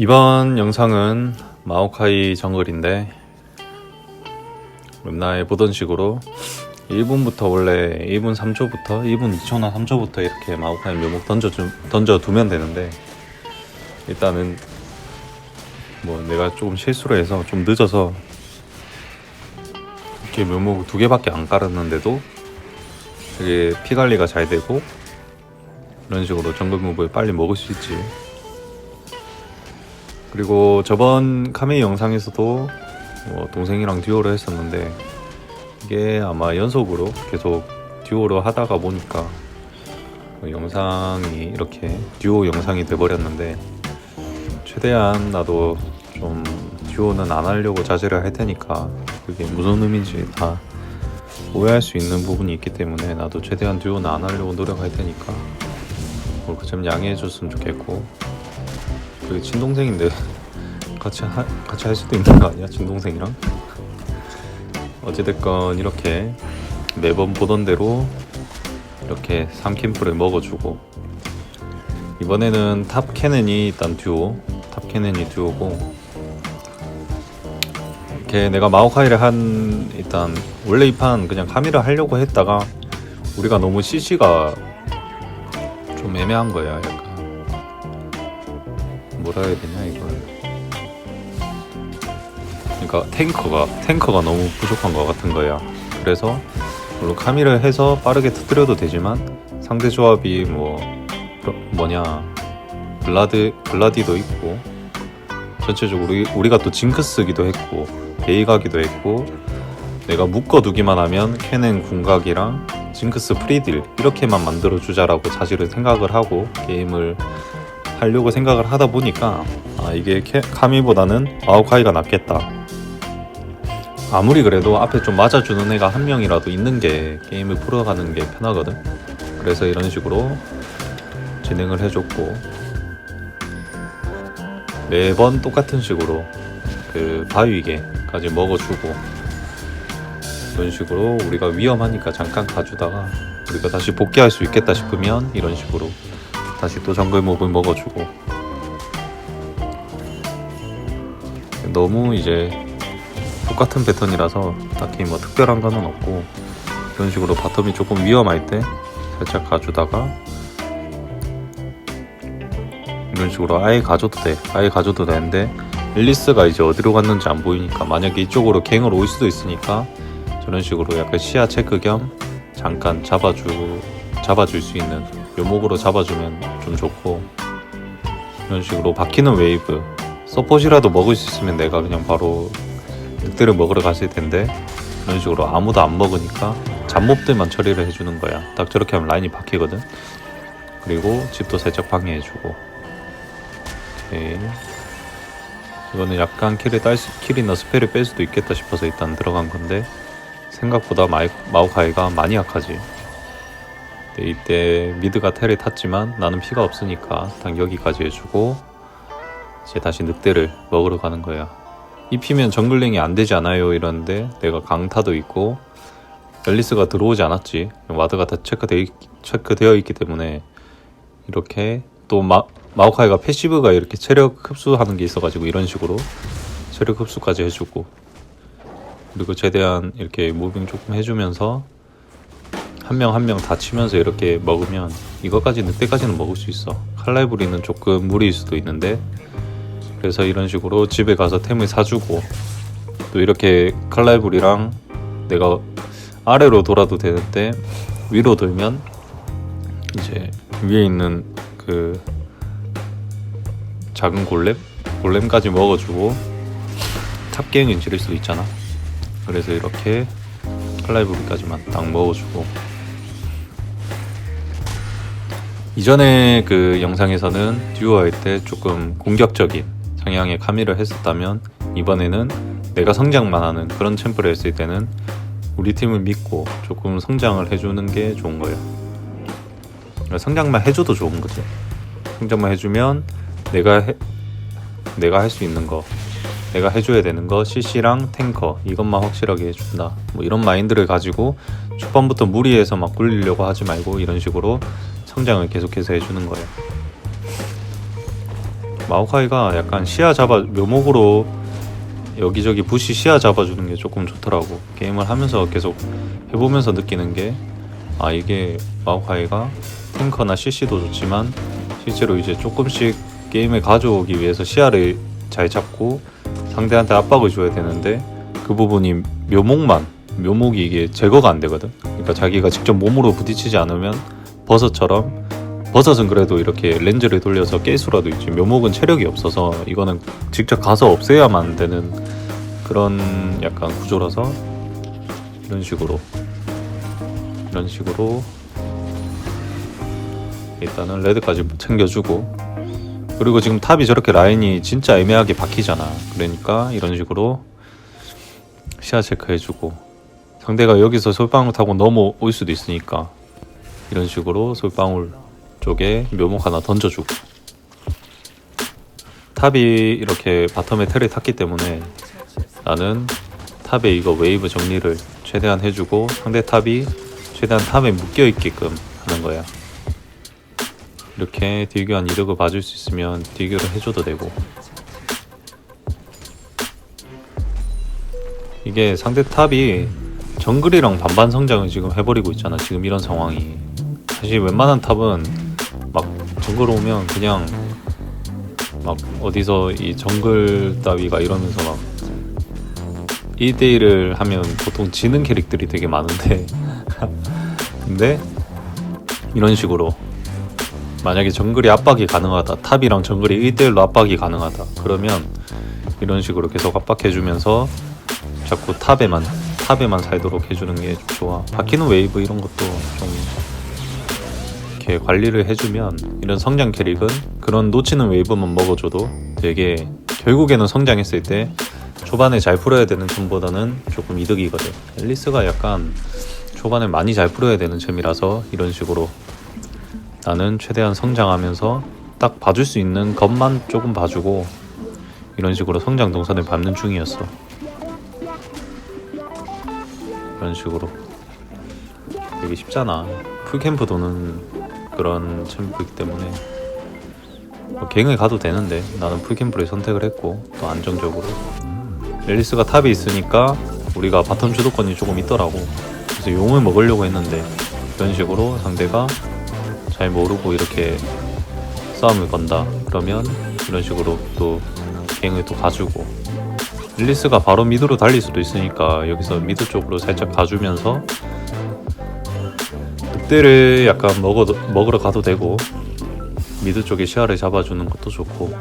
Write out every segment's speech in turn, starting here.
이번 영상은 마오카이 정글인데 웹나에 보던 식으로 1분부터 원래 1분 3초부터 1분 2초나 3초부터 이렇게 마오카이 묘목 던져 던져 두면 되는데 일단은 뭐 내가 조금 실수를 해서 좀 늦어서 이렇게 묘목 두 개밖에 안 깔았는데도 되게 피 관리가 잘 되고 이런 식으로 정글 무브를 빨리 먹을 수 있지. 그리고 저번 카메이 영상에서도 뭐 동생이랑 듀오를 했었는데 이게 아마 연속으로 계속 듀오로 하다가 보니까 뭐 영상이 이렇게 듀오 영상이 돼버렸는데 최대한 나도 좀 듀오는 안 하려고 자제를 할 테니까 그게 무슨 의미인지 다 오해할 수 있는 부분이 있기 때문에 나도 최대한 듀오는 안 하려고 노력할 테니까 뭐그점 양해해 줬으면 좋겠고 그 친동생인데 같이 하, 같이 할 수도 있는 거 아니야? 친동생이랑? 어찌됐건 이렇게 매번 보던 대로 이렇게 3캠프를 먹어주고 이번에는 탑 캐넨이 일단 듀오 탑 캐넨이 듀오고 이렇게 내가 마오카이를 한 일단 원래 이 판 그냥 카미를 하려고 했다가 우리가 너무 CC가 좀 애매한 거야 약간 뭐라 해야 되냐 이걸. 그러니까 탱커가 탱커가 너무 부족한 것 같은 거야. 그래서 물론 카미를 해서 빠르게 터뜨려도 되지만 상대 조합이 뭐 그- 뭐냐 블라드 블라디도 있고 전체적으로 우리, 우리가 또 징크스기도 했고 베이가기도 했고 내가 묶어두기만 하면 캐넨 궁각이랑 징크스 프리딜 이렇게만 만들어 주자라고 사실은 생각을 하고 게임을 하려고 생각을 하다 보니까 아 이게 캐, 카미보다는 마오카이가 낫겠다. 아무리 그래도 앞에 좀 맞아주는 애가 한 명이라도 있는 게 게임을 풀어가는 게 편하거든. 그래서 이런 식으로 진행을 해줬고 매번 똑같은 식으로 그 바위개까지 먹어주고 이런 식으로 우리가 위험하니까 잠깐 가주다가 우리가 다시 복귀할 수 있겠다 싶으면 이런 식으로 다시 또 정글 몹을 먹어주고. 너무 이제 똑같은 패턴이라서 딱히 뭐 특별한 거는 없고 이런 식으로 바텀이 조금 위험할 때 살짝 가주다가 이런 식으로 아예 가줘도 돼 아예 가줘도 되는데 앨리스가 이제 어디로 갔는지 안 보이니까 만약에 이쪽으로 갱을 올 수도 있으니까 저런 식으로 약간 시야 체크 겸 잠깐 잡아주 잡아줄 수 있는 묘목으로 잡아주면 좀 좋고 이런 식으로 박히는 웨이브. 서폿이라도 먹을 수 있으면 내가 그냥 바로 늑대를 먹으러 갔을 텐데 이런 식으로 아무도 안 먹으니까 잡몹들만 처리를 해주는 거야. 딱 저렇게 하면 라인이 박히거든. 그리고 집도 살짝 방해해주고. 오케이. 이거는 약간 킬을 딸 수, 킬이나 스펠을 뺄 수도 있겠다 싶어서 일단 들어간 건데 생각보다 마이, 마오카이가 많이 약하지. 네, 이때 미드가 텔을 탔지만 나는 피가 없으니까 당 여기까지 해주고 이제 다시 늑대를 먹으러 가는 거야 이 피면 정글링이 안 되지 않아요 이러는데 내가 강타도 있고 앨리스가 들어오지 않았지. 와드가 다 체크되어, 있, 체크되어 있기 때문에 이렇게 또 마, 마오카이가 패시브가 이렇게 체력 흡수하는 게 있어가지고 이런 식으로 체력 흡수까지 해주고 그리고 최대한 이렇게 무빙 조금 해주면서 한 명 한 명 다 치면서 이렇게 먹으면 이거까지 늑대까지는 먹을 수 있어. 칼날부리는 조금 무리일 수도 있는데. 그래서 이런 식으로 집에 가서 템을 사주고 또 이렇게 칼날부리랑 내가 아래로 돌아도 되는데 위로 돌면 이제 위에 있는 그 작은 골렘? 골렘까지 먹어주고 탑갱을 지를 수도 있잖아. 그래서 이렇게 칼날부리까지만 딱 먹어주고 이전에 그 영상에서는 듀오 할 때 조금 공격적인 성향의 카미를 했었다면 이번에는 내가 성장만 하는 그런 챔프를 했을 때는 우리 팀을 믿고 조금 성장을 해주는 게 좋은 거예요. 그러니까 성장만 해줘도 좋은 거죠. 성장만 해주면 내가 해, 내가 할 수 있는 거, 내가 해줘야 되는 거, CC랑 탱커 이것만 확실하게 해준다. 뭐 이런 마인드를 가지고 초반부터 무리해서 막 굴리려고 하지 말고 이런 식으로 성장을 계속해서 해주는 거예요. 마오카이가 약간 시야 잡아 묘목으로 여기저기 부시 시야 잡아주는 게 조금 좋더라고 게임을 하면서 계속 해보면서 느끼는 게 아 이게 마오카이가 탱커나 CC도 좋지만 실제로 이제 조금씩 게임에 가져오기 위해서 시야를 잘 잡고 상대한테 압박을 줘야 되는데 그 부분이 묘목만 묘목이 이게 제거가 안 되거든 그러니까 자기가 직접 몸으로 부딪히지 않으면 버섯처럼 버섯은 그래도 이렇게 렌즈를 돌려서 깰 수라도 있지. 묘목은 체력이 없어서 이거는 직접 가서 없애야만 되는 그런 약간 구조라서 이런 식으로 이런 식으로 일단은 레드까지 챙겨주고. 그리고 지금 탑이 저렇게 라인이 진짜 애매하게 박히잖아. 그러니까 이런 식으로 시야 체크해주고. 상대가 여기서 솔방울 타고 넘어올 수도 있으니까 이런 식으로 솔방울 쪽에 묘목 하나 던져주고. 탑이 이렇게 바텀에 텔을 탔기 때문에 나는 탑에 이거 웨이브 정리를 최대한 해주고 상대 탑이 최대한 탑에 묶여 있게끔 하는 거야. 이렇게 딜교한 이득을 봐줄 수 있으면 딜교를 해줘도 되고. 이게 상대 탑이 정글이랑 반반 성장을 지금 해버리고 있잖아 지금 이런 상황이 사실 웬만한 탑은 막 정글 오면 그냥 막 어디서 이 정글 따위가 이러면서 막 1대1을 하면 보통 지는 캐릭들이 되게 많은데. 근데 이런 식으로 만약에 정글이 압박이 가능하다 탑이랑 정글이 1대1로 압박이 가능하다 그러면 이런 식으로 계속 압박해주면서 자꾸 탑에만 탑에만 살도록 해주는 게 좋아. 바뀌는 웨이브 이런 것도 좀 이렇게 관리를 해주면 이런 성장 캐릭은 그런 놓치는 웨이브만 먹어줘도 되게 결국에는 성장했을 때 초반에 잘 풀어야 되는 점보다는 조금 이득이거든. 앨리스가 약간 초반에 많이 잘 풀어야 되는 점이라서 이런 식으로 나는 최대한 성장하면서 딱 봐줄 수 있는 것만 조금 봐주고 이런 식으로 성장 동선을 밟는 중이었어. 이런 식으로. 되게 쉽잖아. 풀캠프 도는 그런 챔프이기 때문에 뭐 갱을 가도 되는데 나는 풀캠프를 선택을 했고 또 안정적으로. 앨리스가 탑에 있으니까 우리가 바텀 주도권이 조금 있더라고. 그래서 용을 먹으려고 했는데 이런 식으로 상대가 잘 모르고 이렇게 싸움을 건다. 그러면 이런 식으로 또 갱을 또 가주고. 앨리스가 바로 미드로 달릴 수도 있으니까 여기서 미드 쪽으로 살짝 가주면서 늑대를 약간 먹어, 먹으러 가도 되고 미드 쪽에 시야를 잡아주는 것도 좋고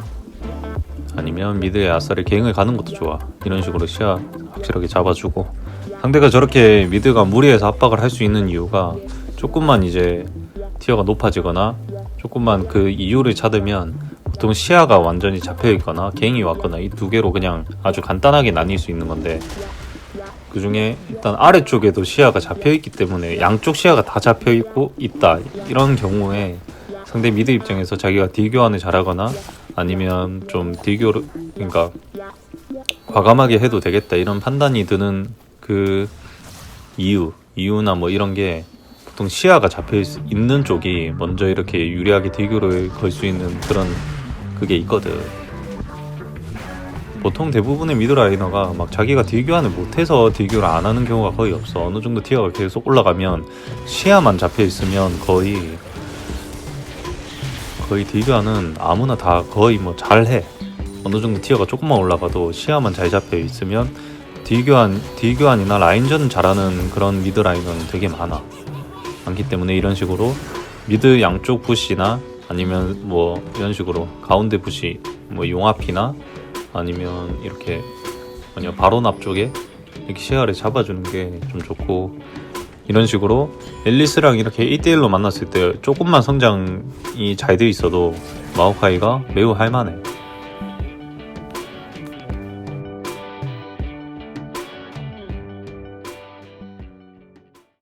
아니면 미드에 아싸리 갱을 가는 것도 좋아. 이런 식으로 시야 확실하게 잡아주고 상대가 저렇게 미드가 무리해서 압박을 할 수 있는 이유가 조금만 이제 티어가 높아지거나 조금만 그 이유를 찾으면 보통 시야가 완전히 잡혀 있거나 갱이 왔거나 이 두 개로 그냥 아주 간단하게 나뉠 수 있는 건데 그 중에 일단 아래쪽에도 시야가 잡혀 있기 때문에 양쪽 시야가 다 잡혀 있고 있다 이런 경우에 상대 미드 입장에서 자기가 딜교환을 잘하거나 아니면 좀 딜교를 그러니까 과감하게 해도 되겠다 이런 판단이 드는 그 이유 이유나 뭐 이런 게 보통 시야가 잡혀 있, 있는 쪽이 먼저 이렇게 유리하게 딜교를 걸 수 있는 그런 그게 있거든. 보통 대부분의 미드 라이너가 막 자기가 딜교환을 못해서 딜교를 안 하는 경우가 거의 없어. 어느 정도 티어가 계속 올라가면 시야만 잡혀 있으면 거의 거의 딜교환은 아무나 다 거의 뭐 잘해. 어느 정도 티어가 조금만 올라가도 시야만 잘 잡혀 있으면 딜교환 딜교환이나 라인전 잘하는 그런 미드 라이너는 되게 많아. 많기 때문에 이런 식으로 미드 양쪽 부시나 아니면 뭐 이런 식으로 가운데 부시 뭐 용앞이나 아니면 이렇게 뭐냐 바론 앞쪽에 이렇게 시야를 잡아주는 게 좀 좋고 이런 식으로 앨리스랑 이렇게 1대1로 만났을 때 조금만 성장이 잘 돼 있어도 마오카이가 매우 할만해